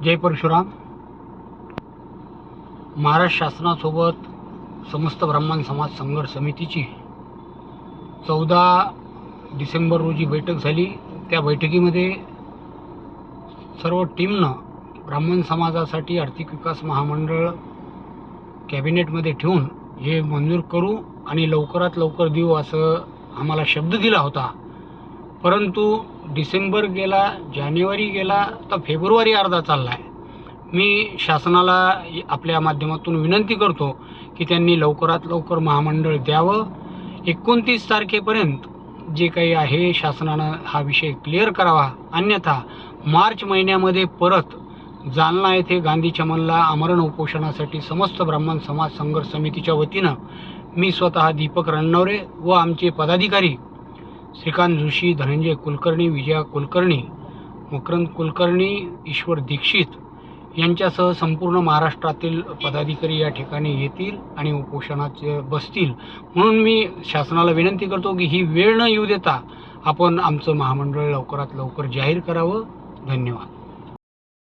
जय परशुराम. महाराष्ट्र शासनासोबत समस्त ब्राह्मण समाज संघर्ष समितीची चौदा डिसेंबर रोजी बैठक झाली. त्या बैठकीमध्ये सर्व टीमनं ब्राह्मण समाजासाठी आर्थिक विकास महामंडळ कॅबिनेटमध्ये ठेवून हे मंजूर करू आणि लवकरात लवकर देऊ असं आम्हाला शब्द दिला होता. परंतु डिसेंबर गेला जानेवारी गेला तर फेब्रुवारी अर्धा चालला आहे मी शासनाला आपल्या माध्यमातून विनंती करतो की त्यांनी लवकरात लवकर महामंडळ द्यावं. एकोणतीस तारखेपर्यंत जे काही आहे शासनानं हा विषय क्लिअर करावा. अन्यथा मार्च महिन्यामध्ये परत जालना येथे गांधी चमनला आमरण उपोषणासाठी समस्त ब्राह्मण समाज संघर्ष समितीच्या वतीनं मी स्वतः दीपक रणनवरे व आमचे पदाधिकारी श्रीकांत जोशी धनंजय कुलकर्णी विजया कुलकर्णी मकरंद कुलकर्णी ईश्वर दीक्षित यांच्यासह संपूर्ण महाराष्ट्रातील पदाधिकारी या ठिकाणी येतील आणि उपोषणाचे बसतील. म्हणून मी शासनाला विनंती करतो की ही वेळ न येऊ देता आपण आमचं महामंडळ लवकरात लवकर जाहीर करावं. धन्यवाद.